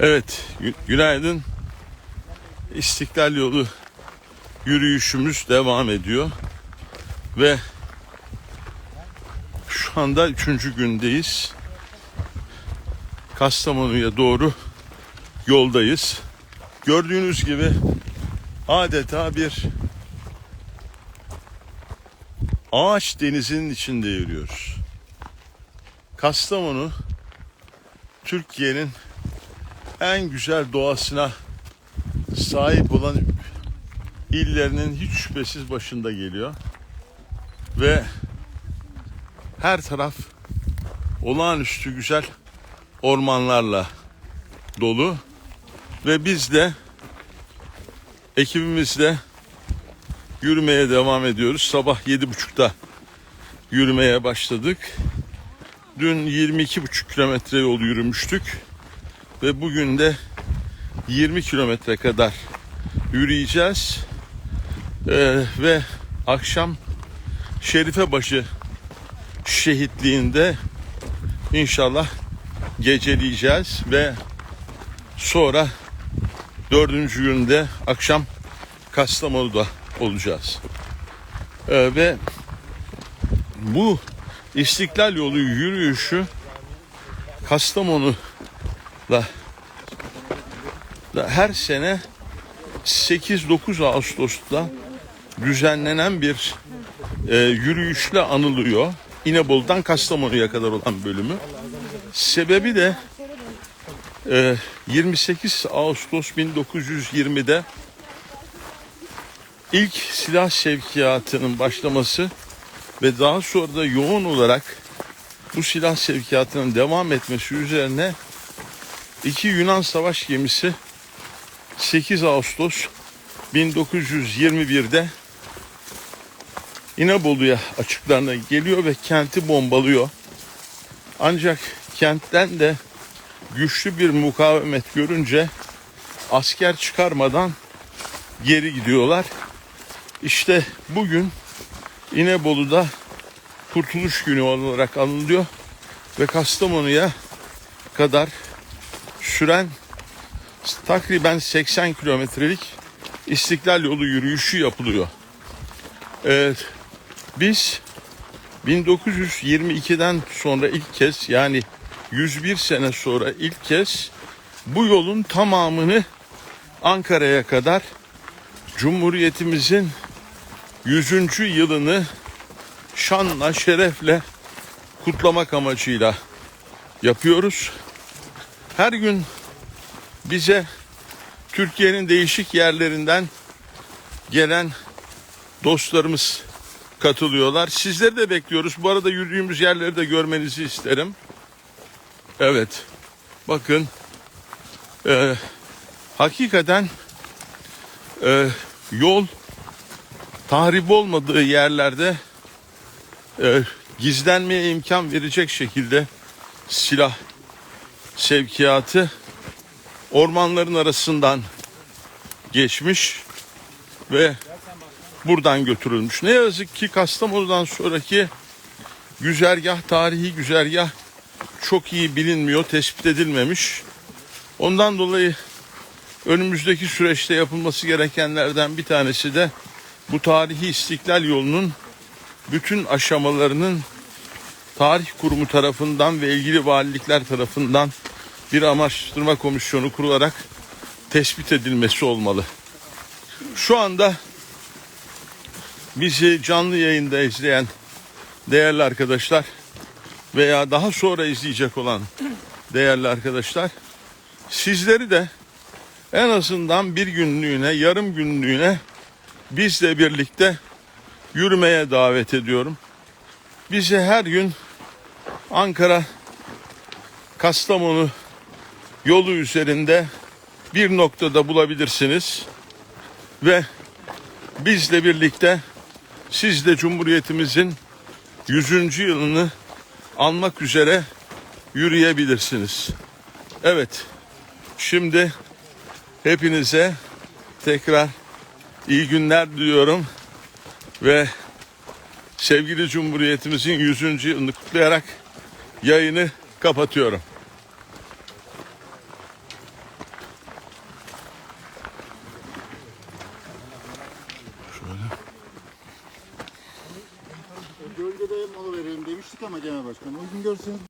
Evet, gü- günaydın. İstiklal yolu yürüyüşümüz devam ediyor. Ve şu anda üçüncü gündeyiz. Kastamonu'ya doğru yoldayız. Gördüğünüz gibi adeta bir ağaç denizinin içinde yürüyoruz. Kastamonu Türkiye'nin en güzel doğasına sahip olan illerinin hiç şüphesiz başında geliyor. Ve her taraf olağanüstü güzel ormanlarla dolu ve biz de ekibimizle yürümeye devam ediyoruz. Sabah yedi buçukta yürümeye başladık. Dün 22,5 kilometre yol yürümüştük ve bugün de 20 kilometre kadar yürüyeceğiz. Ee, ve akşam Şerifebaşı şehitliğinde inşallah geceleyeceğiz ve sonra dördüncü günde akşam Kastamonu'da olacağız. Ee, ve bu İstiklal yolu yürüyüşü Kastamonu'la da her sene 8-9 Ağustos'ta düzenlenen bir e, yürüyüşle anılıyor. İnebolu'dan Kastamonu'ya kadar olan bölümü. Sebebi de e, 28 Ağustos 1920'de ilk silah sevkiyatının başlaması ve daha sonra da yoğun olarak bu silah sevkiyatının devam etmesi üzerine iki Yunan savaş gemisi 8 Ağustos 1921'de İnebolu'ya açıklarına geliyor ve kenti bombalıyor. Ancak kentten de güçlü bir mukavemet görünce asker çıkarmadan geri gidiyorlar. İşte bugün İnebolu'da Kurtuluş Günü olarak anılıyor ve Kastamonu'ya kadar süren takriben 80 kilometrelik İstiklal Yolu yürüyüşü yapılıyor. Evet, biz 1922'den sonra ilk kez yani 101 sene sonra ilk kez bu yolun tamamını Ankara'ya kadar Cumhuriyetimizin 100. yılını şanla şerefle kutlamak amacıyla yapıyoruz. Her gün bize Türkiye'nin değişik yerlerinden gelen dostlarımız katılıyorlar. Sizleri de bekliyoruz. Bu arada yürüdüğümüz yerleri de görmenizi isterim. Evet. Bakın. Ee, hakikaten e, yol tahrip olmadığı yerlerde e, gizlenmeye imkan verecek şekilde silah sevkiyatı ormanların arasından geçmiş ve buradan götürülmüş. Ne yazık ki Kastamonu'dan sonraki güzergah, tarihi güzergah çok iyi bilinmiyor, tespit edilmemiş. Ondan dolayı önümüzdeki süreçte yapılması gerekenlerden bir tanesi de bu tarihi istiklal yolunun bütün aşamalarının tarih kurumu tarafından ve ilgili valilikler tarafından bir amaçlandırma komisyonu kurularak tespit edilmesi olmalı. Şu anda bizi canlı yayında izleyen değerli arkadaşlar veya daha sonra izleyecek olan değerli arkadaşlar sizleri de en azından bir günlüğüne, yarım günlüğüne bizle birlikte yürümeye davet ediyorum. Bizi her gün Ankara Kastamonu yolu üzerinde bir noktada bulabilirsiniz ve bizle birlikte siz de Cumhuriyetimizin 100. yılını almak üzere yürüyebilirsiniz. Evet. Şimdi hepinize tekrar iyi günler diliyorum ve sevgili Cumhuriyetimizin 100. yılını kutlayarak yayını kapatıyorum. Şöyle. Gölgede mola verelim demiştik ama genel başkanım. Uygun görseniz